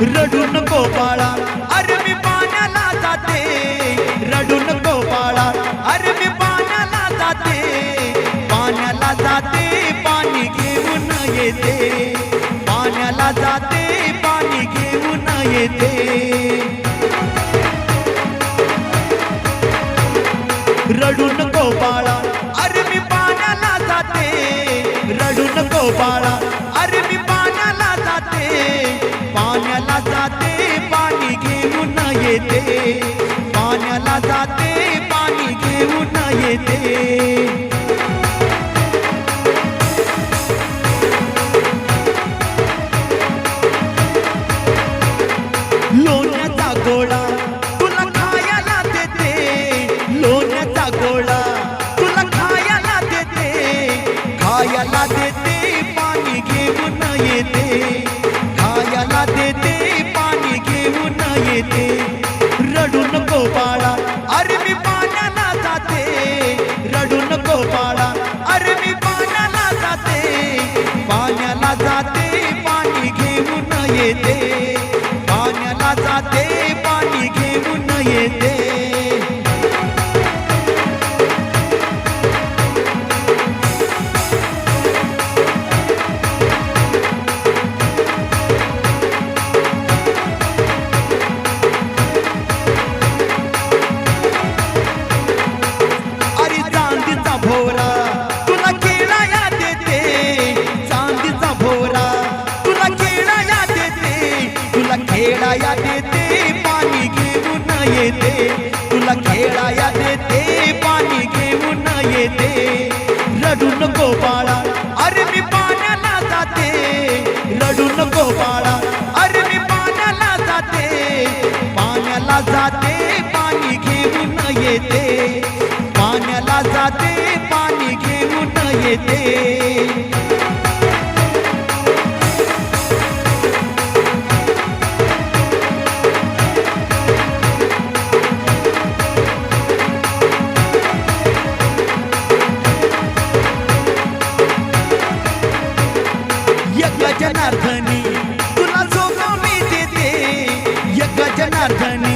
रडून गोपाळा, अरबी पाण्याला जाते. रडून गोपाळा, अरबी पाण्याला जाते. पाण्याला जाते, पाणी घेऊन येते. पाण्याला जाते, पाणी घेऊन येते. रडून गोपाळा, अरबी पाण्याला जाते. रडून गोपाळा, अरबी येते. पाण्याला जाते पाणी घेऊन येते. लोण्याचा गोळा येते. तुला खेळाया देते पाणी घेऊन येते. रडू नको बाळा अरे मी पाण्याला जाते. रडू नको बाळा अरे मी पाण्याला जाते. पाण्याला जाते पाणी न येते. पाण्याला जाते पाणी घेऊन येते. பார்க்கன